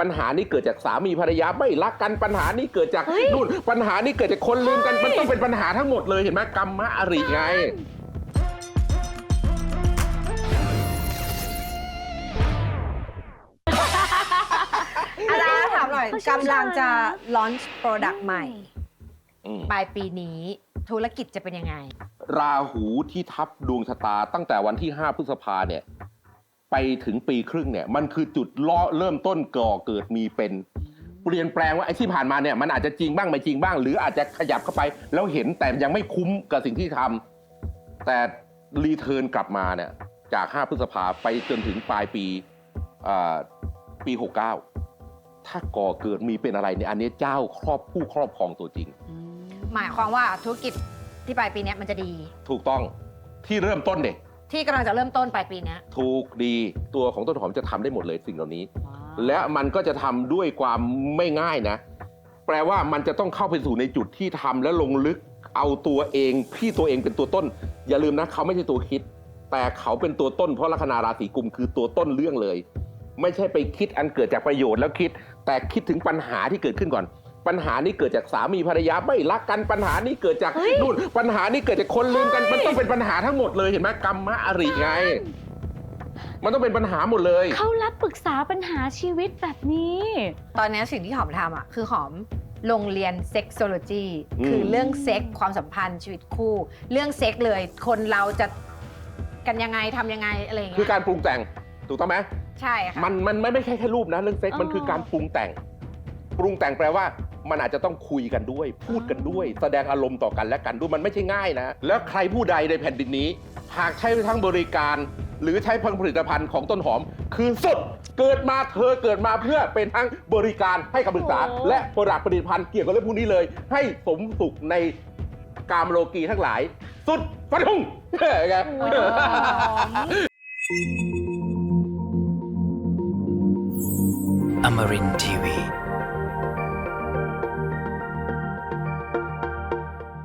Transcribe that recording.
ปัญหานี้เกิดจากสามีภรรยาไม่รักกันปัญหานี้เกิดจากเฮ้ย นู่นปัญหานี้เกิดจากคนลืมกันมันต้องเป็นปัญหาทั้งหมดเลยเห็นไหมกรรมะอริไง อาจารย์ถามหน่อยกำลังจะ launch product ใหม่ อืม ปลายปีนี้ธุรกิจจะเป็นยังไง ราหูที่ทับดวงชะตาตั้งแต่วันที่ 5 พฤษภาเนี่ย ไปถึงปีครึ่งเนี่ยมันคือจุดล่อเริ่มต้นก่อเกิดมีเป็นเปลี่ยนแปลงว่าไอ้ที่ผ่านมาเนี่ยมันอาจจะจริงบ้างไม่จริงบ้าง หรืออาจจะขยับเข้าไป แล้วเห็นแต่ยังไม่คุ้มกับสิ่งที่ทำแต่รีเทิร์นกลับมาเนี่ยจาก 5 พฤษภาไปจนถึงปลายปีอ่าปี 69 ถ้าก่อเกิดมีเป็นอะไรเนี่ยอันนี้เจ้าครอบผู้ครอบครองตัวจริง หมายความว่าธุรกิจที่ปลายปีเนี้ยมันจะดี ถูกต้องที่เริ่มต้นเด็ก ที่กำลังจะเริ่มต้นปลายปีเนี้ยถูกดีตัวของต้นหอมจะทำได้หมดเลยสิ่งเหล่านี้ และมันก็จะทำด้วยความไม่ง่ายนะ แปลว่ามันจะต้องเข้าไปสู่ในจุดที่ทำและลงลึกเอาตัวเองพี่ตัวเองเป็นตัวต้น อย่าลืมนะเขาไม่ใช่ตัวคิด แต่เขาเป็นตัวต้นเพราะลัคนาราศีกุมคือตัวต้นเรื่องเลย ไม่ใช่ไปคิดอันเกิดจากประโยชน์แล้วคิด แต่คิดถึงปัญหาที่เกิดขึ้นก่อน ปัญหานี้เกิดจากสามีภรรยาไม่รักกันปัญหานี้เกิดจากเฮ้ยนู่นปัญหานี้เกิดจากคนลืมกันมันต้องเป็นปัญหาทั้งหมดเลยเห็นไหมกรรมะอริไง มันต้องเป็นปัญหาหมดเลย เขารับปรึกษาปัญหาชีวิตแบบนี้ ตอนเนี้ยสิ่งที่หอมทำอะคือหอมลงเรียนเซ็กโซโลจีอืมคือเรื่องเซ็กความสัมพันธ์ชีวิตคู่ เรื่องเซ็กเลยคนเราจะกันยังไงทำยังไงอะไรอย่างคือเงี้ยการปรุงแต่งถูกต้องไหมใช่ค่ะมันมันไม่ไม่ใช่แค่รูปนะ เรื่องเซ็กอ๋อมันคือการปรุงแต่ง ปรุงแต่งแปลว่า มันอาจจะต้องคุยกันด้วย พูดกันด้วย แสดงอารมณ์ต่อกันและกันด้วยมันไม่ใช่ง่ายนะ แล้วใครผู้ใดในแผ่นดินนี้ หากใช้ทั้งบริการ หรือใช้พังผลิตภัณฑ์ของต้นหอม คือสุดเกิดมาเธอเกิดมาเพื่อเป็นทั้งบริการให้คำปรึกษา โอ้ และผลิตผลิตภัณฑ์เกี่ยวกับเรื่องพวกนี้เลย ให้สมสุขในกามโลกีทั้งหลาย สุดฟันธงไงหอม Amarin Tiwi.